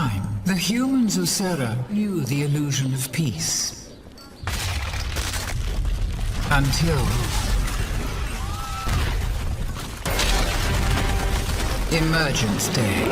Time, the humans of Sera knew the illusion of peace. Until... Emergence Day.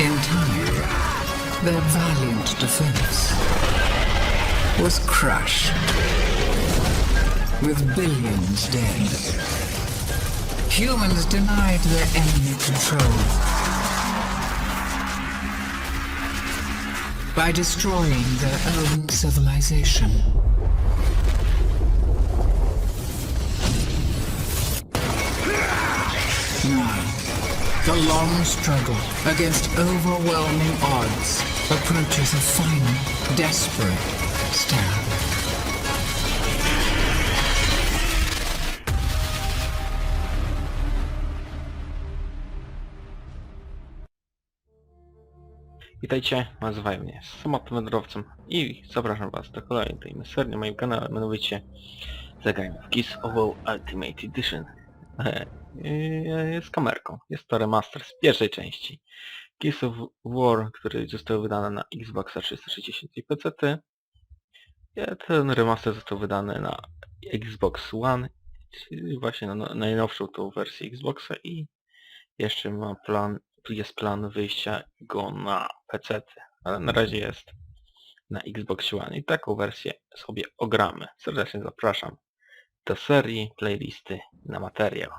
In time, their valiant defense was crushed, with billions dead. Humans denied their enemy control by destroying their own civilization. Now, the long struggle against overwhelming odds approaches a final, desperate stand. Witajcie, nazywają mnie Samotnym Wędrowcem i zapraszam was do kolejnej serii na moim kanale, mianowicie zagrajmy w Gears of War Ultimate Edition e, e, z kamerką. Jest to remaster z pierwszej części Gears of War, który został wydany na Xboxa 360 i PC. Ten remaster został wydany na Xbox One, czyli właśnie na na najnowszą tą wersję Xboxa i jeszcze ma plan, jest plan wyjścia go na PC, ale na razie jest na Xbox One i taką wersję sobie ogramy. Serdecznie zapraszam do serii playlisty na materiał.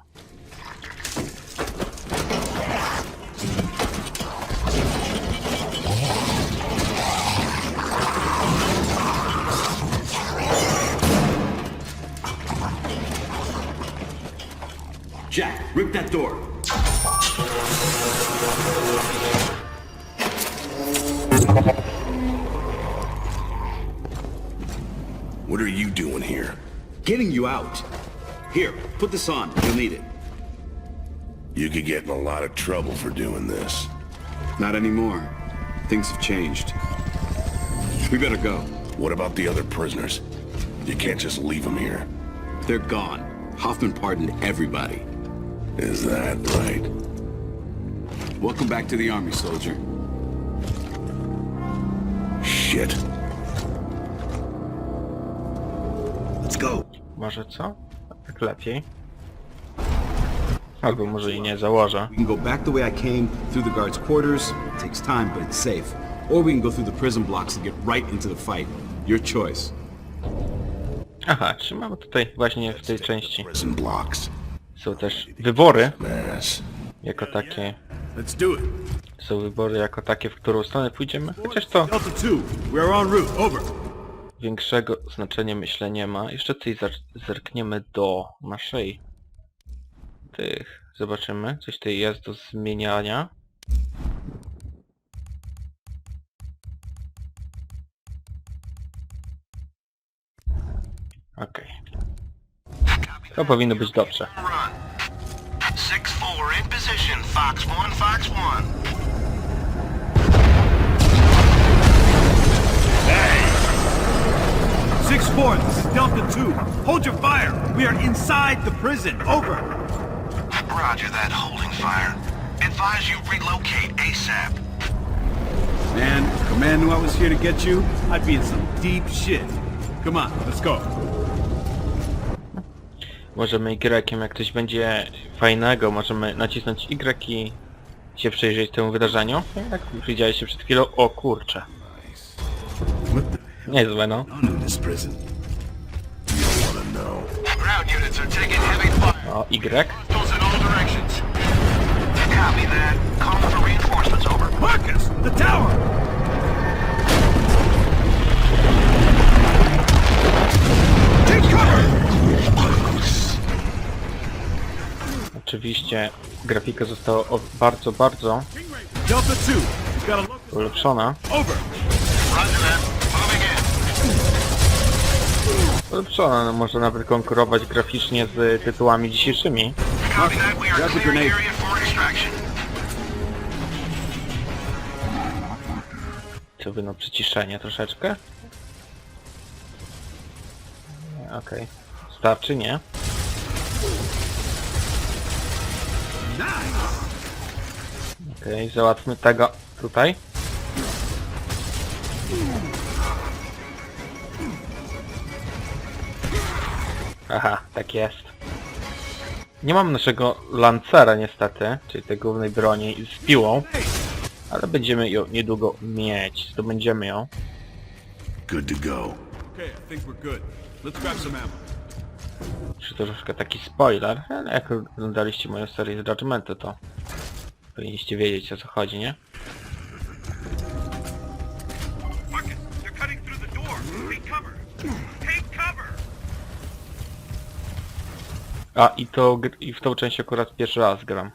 Jack, rip that door. What are you doing here? Getting you out. Here, put this on. You'll need it. You could get in a lot of trouble for doing this. Not anymore. Things have changed. We better go. What about the other prisoners? You can't just leave them here. They're gone. Hoffman pardoned everybody. Is that right? Welcome back to the army, soldier. Shit. Let's go. Może co? Tak lepiej. Albo może i nie założę. We can go back the way I came, through the guards' quarters. It takes time, but it's safe. Or we can go through the prison blocks and get right into the fight. Your choice. Aha, czy mamy tutaj właśnie w tej części Prison blocks. są też wybory Mass. jako takie Let's do it są wybory jako takie, w którą stronę pójdziemy, chociaż to większego znaczenia myślę nie ma. Jeszcze tutaj zerkniemy do naszej tych, zobaczymy, coś tutaj jest do zmieniania. Okej. Okay. To powinno być dobrze. Six four in position, Fox Fox. 6-4, this is Delta 2. Hold your fire. We are inside the prison. Over. Roger that, holding fire. Advise you relocate ASAP. Man, if the man knew I was here to get you, I'd be in some deep shit. Come on, let's go. Możemy Y, jak coś będzie fajnego, możemy nacisnąć Y i się przyjrzeć temu wydarzeniu. Tak, jak widziałeś się przed chwilą, o kurcze heavy fire. O, Y. Goes in all directions. Copy that. Call for reinforcements, over. Marcus, the tower. Take cover. Oczywiście grafika została bardzo, bardzo ulepszona. Over. Roger that. Moving in. Ulepszona, no może nawet konkurować graficznie z tytułami dzisiejszymi. Copy that. We are Grab the clearing grenade. area for extraction. Co by no przyciszenie troszeczkę. Okej. Starczy, nie? Okej, załatwmy tego tutaj. Aha, tak jest. Nie mam naszego lancera niestety, czyli tej głównej broni z piłą, ale będziemy ją niedługo mieć. Zdobędziemy ją. Good to go. Okay, I think we're good. Let's grab some ammo. Czy to troszkę taki spoiler, ale jak oglądaliście moją serię z Judgmentu, to powinniście wiedzieć o co chodzi, nie? A i to gr- i w tą część akurat pierwszy raz gram.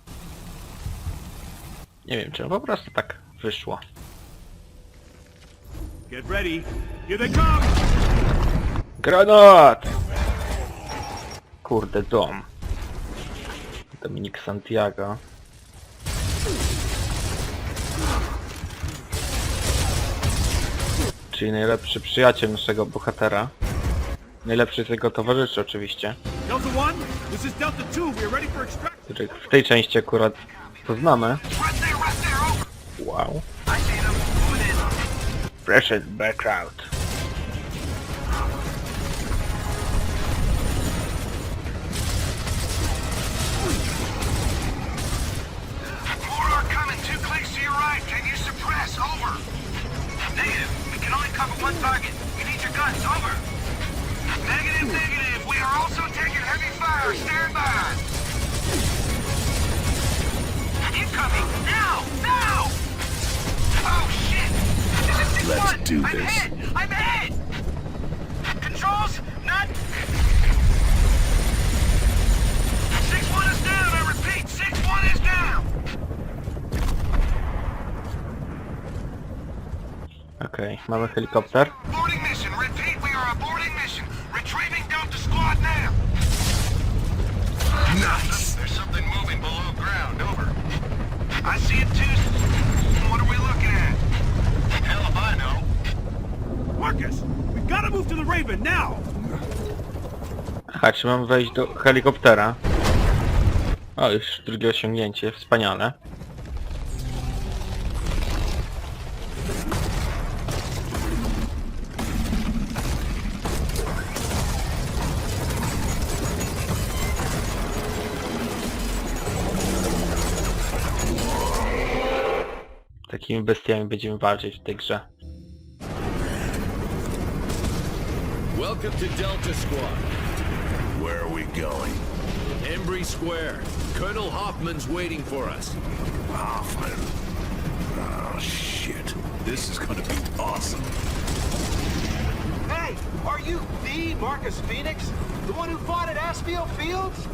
Nie wiem czemu, po prostu tak wyszło. Get ready. Here they come! Granat! Kurde, dom. Dominik Santiago. Czyli najlepszy przyjaciel naszego bohatera. Najlepszy z jego towarzyszy oczywiście, Delta One, this is Delta Two. We are ready for extraction. których w tej części akurat poznamy. Wow. More are coming. Two clicks to your right. Can you suppress? Over. Negative. We can only cover one target. We need your guns. Over. Negative, negative. We are also taking heavy fire. Stand by. Incoming. Now. Now. Oh, shit. This is Let's one. do I'm this. hit. I'm hit. Controls. Not. Six one is down. I repeat. Six one is down. Okej, mamy helikopter. Boarding Squad now. Marcus, czy mam wejść do helikoptera? O, już drugie osiągnięcie, wspaniale. Takimi bestiami będziemy walczyć w tej grze. Welcome to Delta Squad. Where are we going? Embry Square. Colonel Hoffman's waiting for us. Hoffman. Oh, shit. This is gonna be awesome. Hey, are you the Marcus Phoenix? The one who fought at Asfield Fields?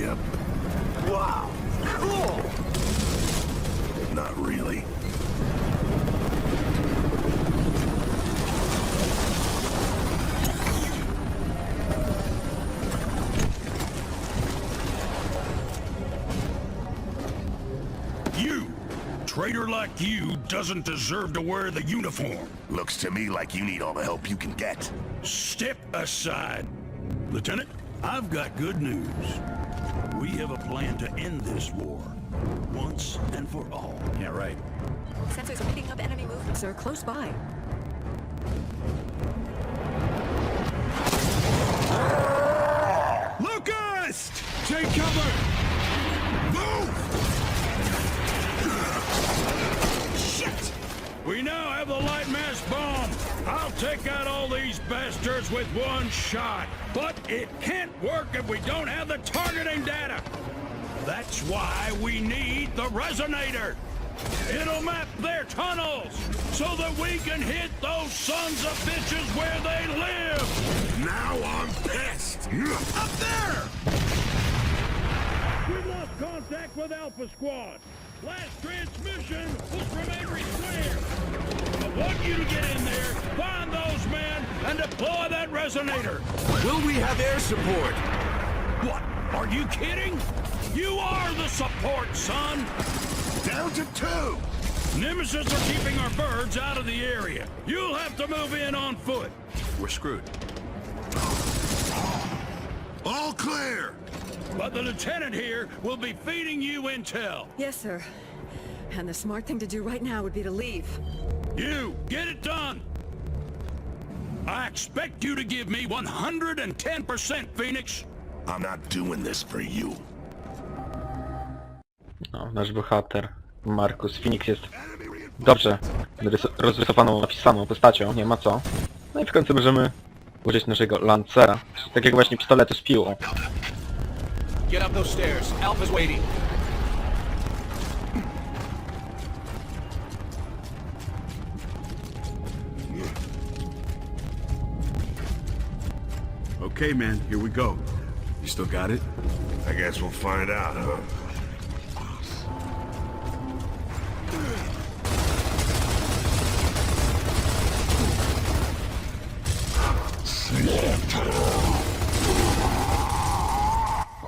Yep. Wow, cool! Not really. You! Traitor like you doesn't deserve to wear the uniform. Looks to me like you need all the help you can get. Step aside. Lieutenant, I've got good news. We have a plan to end this war. Once and for all. Yeah, right. Sensors are picking up enemy movements. They're close by. Locust! Take cover! Move! Shit! We now have the light mass bomb. I'll take out all these bastards with one shot. But it can't work if we don't have the targeting data. That's why we need the resonator. It'll map their tunnels so that we can hit those sons of bitches where they live. Now I'm pissed. Up there! We've lost contact with Alpha Squad. Last transmission was from Avery Square. I want you to get in there, find those men, and deploy that resonator. Will we have air support? What? Are you kidding? You are the support, son! Down to two. Nemesis are keeping our birds out of the area. You'll have to move in on foot. We're screwed. All clear! But the lieutenant here will be feeding you intel. Yes, sir. And the smart thing to do right now would be to leave. You, get it done! I expect you to give me 110% Phoenix. I'm not doing this for you. Nasz bohater, Markus Phoenix jest dobrze rys- rozrysowaną, napisaną postacią, nie ma co. No i w końcu możemy użyć naszego Lancera, takiego właśnie pistoletu z piłą. Get up those stairs. Alpha's waiting. Okay, man, here we go. You still got it? I guess we'll find out, huh?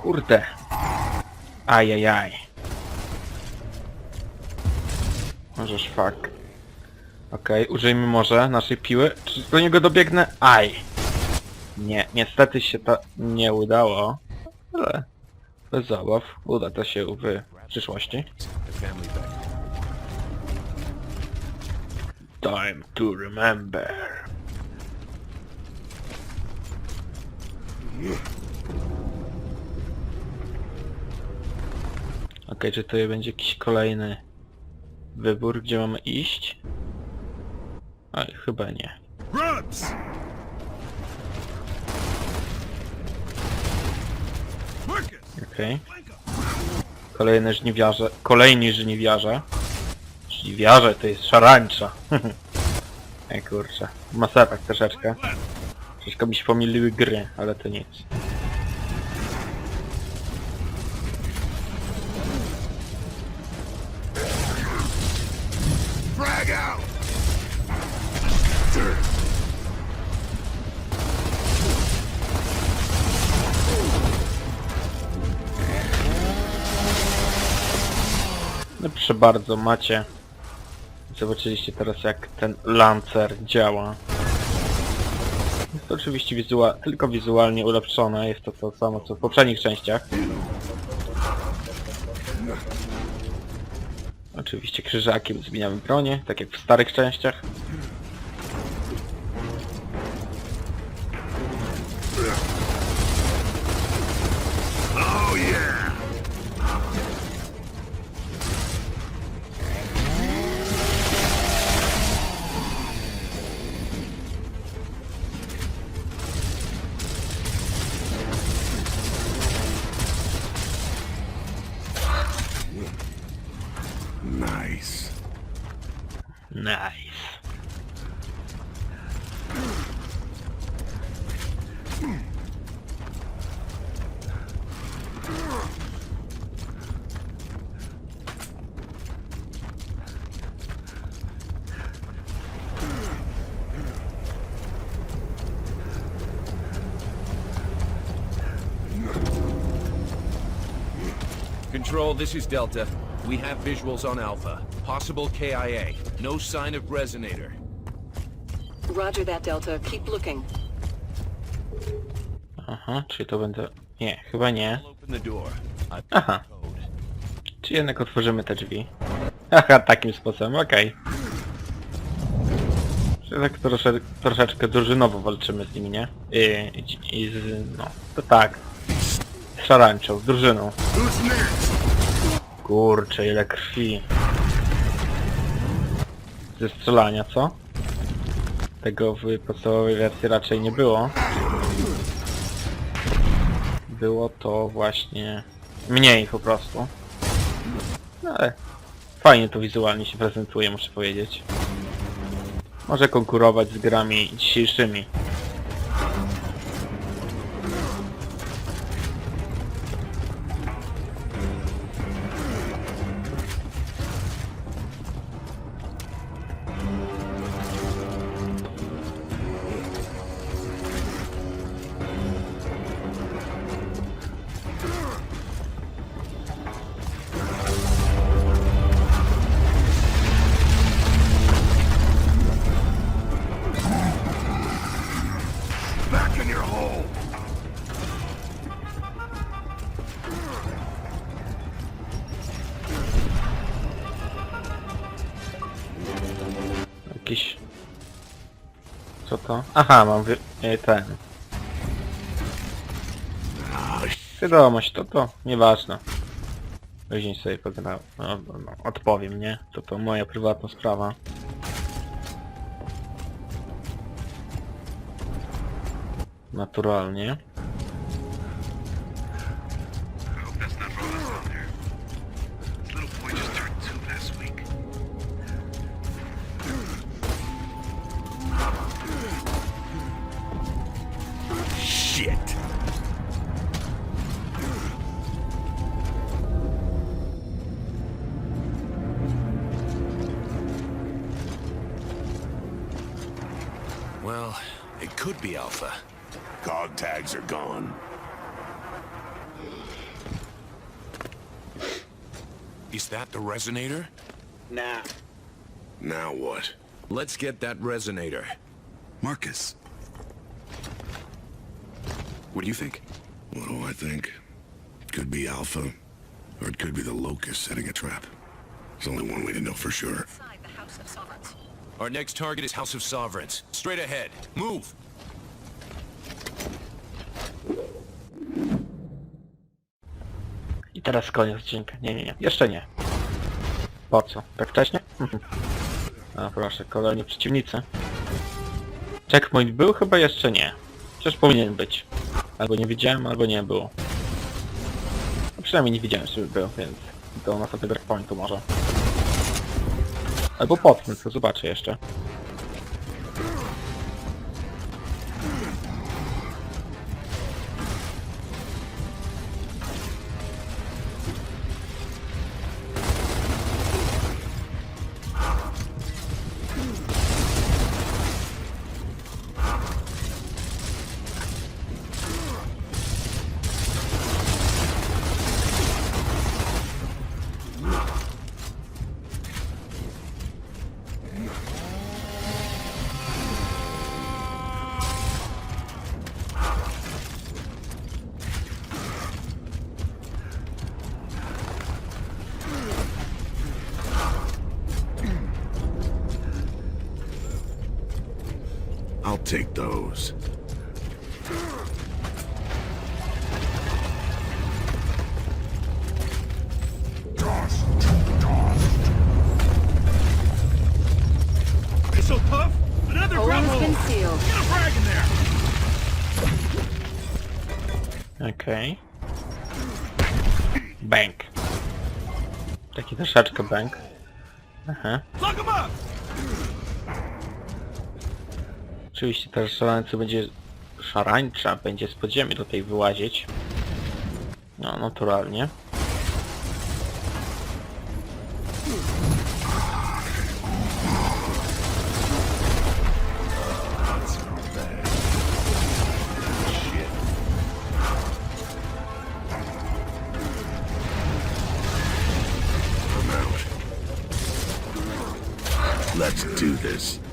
Kurde. Ajajaj. Możesz fuck. Okej, użyjmy może naszej piły. Czy do niego dobiegnę? Aj. Nie, niestety się to nie udało. Ale bez zabaw uda to się w przyszłości. Time to remember. Okej, czy tutaj będzie jakiś kolejny wybór, gdzie mamy iść? Oj, chyba nie. Marcus! Okej. Kolejne żniwiarze. Kolejni żniwiarze. Żniwiarze to jest szarańcza. Ej kurczę. Masepak troszeczkę. Troszkę mi się pomyliły gry, ale to nic. No proszę bardzo, macie. Zobaczyliście teraz jak ten Lancer działa. Jest to oczywiście wizua tylko wizualnie ulepszone, jest to to samo co w poprzednich częściach. Oczywiście krzyżakiem zmieniamy bronię, tak jak w starych częściach. Nice. Control, this is Delta. We have visuals on Alpha. Possible KIA. No sign of resonator. Roger that, Delta. Keep looking. Aha, czyli to będę... Nie, chyba nie. I'll open the door. I've got Aha. the code. Czy jednak otworzymy te drzwi? Aha, takim sposobem, okej. Czyli tak trosze, troszeczkę drużynowo walczymy z nimi, nie? I, i, i z... no, to tak. Z szarańczą, z drużyną. Kurczę, ile krwi. Ze strzelania, co? Tego w podstawowej wersji raczej nie było. Było to właśnie mniej po prostu. No ale fajnie to wizualnie się prezentuje, muszę powiedzieć. Może konkurować z grami dzisiejszymi. Co to? Aha, mam wy... e, ten. Wiadomość, to to, nieważne. Później sobie pogadał, no, no, no, odpowiem, nie? To to moja prywatna sprawa. Naturalnie. Shit. Well, it could be Alpha. Cog tags are gone. Is that the resonator? Nah. Now what? Let's get that resonator. Marcus. What do you think? What do I think? Could be Alpha, or it could be the Locust setting a trap. There's only one way to know for sure. Our next target is House of Sovereigns. Straight ahead. Move! I teraz koniec odcinka. Nie, nie, nie. Jeszcze nie. Po co? Tak wcześnie? Mhm. A proszę, kolejni przeciwnicy. Checkpoint był? Chyba jeszcze nie. Chociaż powinien być. Albo nie widziałem, albo nie było. No, przynajmniej nie widziałem, żeby był, więc to na sobie breakpointu może. Albo po tym, to zobaczę jeszcze. Take those. It's so tough. Another Hole grub has been sealed. Get a frag in there. Okej. Bank. Taki troszeczkę bank. Aha. Plug him up. Oczywiście teraz szarańca będzie... Szarańcza będzie z podziemi tutaj wyłazić. No, naturalnie. Let's do this.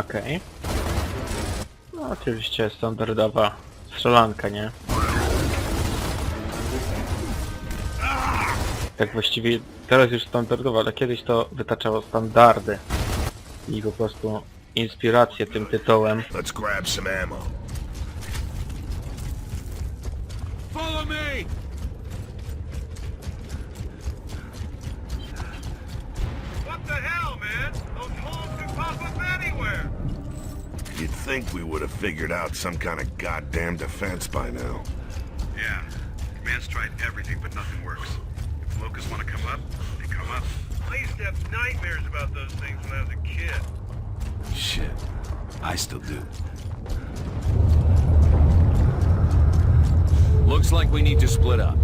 Okej. No oczywiście standardowa strzelanka, nie? Tak właściwie teraz już standardowa, ale kiedyś to wytaczało standardy. I po prostu inspirację tym tytułem. Let's grab some ammo. Follow me. Think we would have figured out some kind of goddamn defense by now. Yeah. Command's tried everything, but nothing works. If locusts want to come up, they come up. I used to have nightmares about those things when I was a kid. Shit. I still do. Looks like we need to split up.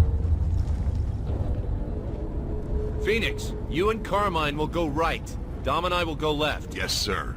Phoenix, you and Carmine will go right. Dom and I will go left. Yes, sir.